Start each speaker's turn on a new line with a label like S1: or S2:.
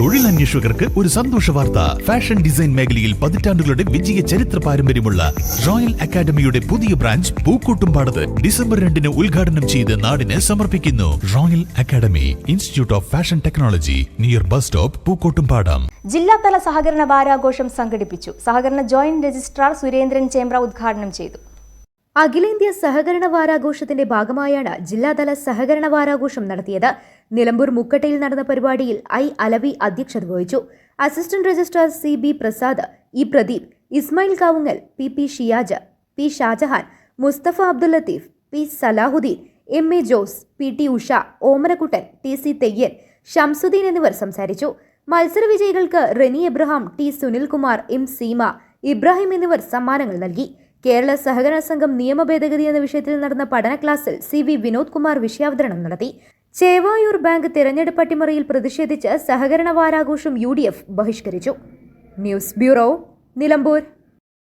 S1: തൊഴിലന്വേഷകർക്ക് ഒരു സന്തോഷ വാർത്ത. ഫാഷൻ ഡിസൈൻ മേഖലയിൽ പതിറ്റാണ്ടുകളുടെ വിജയ ചരിത്ര പാരമ്പര്യമുള്ള റോയൽ അക്കാദമിയുടെ പുതിയ ബ്രാഞ്ച് പൂക്കോട്ടുംപാടത്ത് ഡിസംബർ രണ്ടിന് ഉദ്ഘാടനം ചെയ്ത് നാടിന് സമർപ്പിക്കുന്നു. Royal academy institute of fashion technology near bus stop Pookkottumpadam.
S2: ജില്ലാതല സഹകരണ വാരാഘോഷം സംഘടിപ്പിച്ചു. സഹകരണ ജോയിന്റ് രജിസ്ട്രാർ സുരേന്ദ്രൻ ചേംബ്ര ഉദ്ഘാടനം ചെയ്തു.
S3: അഖിലേന്ത്യാ സഹകരണ വാരാഘോഷത്തിന്റെ ഭാഗമായാണ് ജില്ലാതല സഹകരണ വാരാഘോഷം നടത്തിയത്. നിലമ്പൂർ മുക്കട്ടയിൽ നടന്ന പരിപാടിയിൽ ഐ അലവി അധ്യക്ഷത വഹിച്ചു. Assistant registrar C B Prasad E Pradeep Ismail Kavungal P P Shiyaj P Shajahan Mustafa Abdul Latheef P Salahuddeen M A Jose P T Usha Omanakuttan T C Theyyan Shamsudheen എന്നിവർ സംസാരിച്ചു. മത്സര വിജയികൾക്ക് Reni Abraham T Sunilkumar M Seema Ibrahim എന്നിവർ സമ്മാനങ്ങൾ നൽകി. കേരള സഹകരണ സംഘം നിയമ ഭേദഗതി എന്ന വിഷയത്തിൽ നടന്ന പഠന ക്ലാസ്സിൽ സി വി വിനോദ് കുമാർ വിഷയാവതരണം നടത്തി. ചേവായൂർ ബാങ്ക് തിരഞ്ഞെടുപ്പ് അട്ടിമറിയിൽ പ്രതിഷേധിച്ച് സഹകരണ വാരാഘോഷം യു ബഹിഷ്കരിച്ചു. News bureau Nilambur.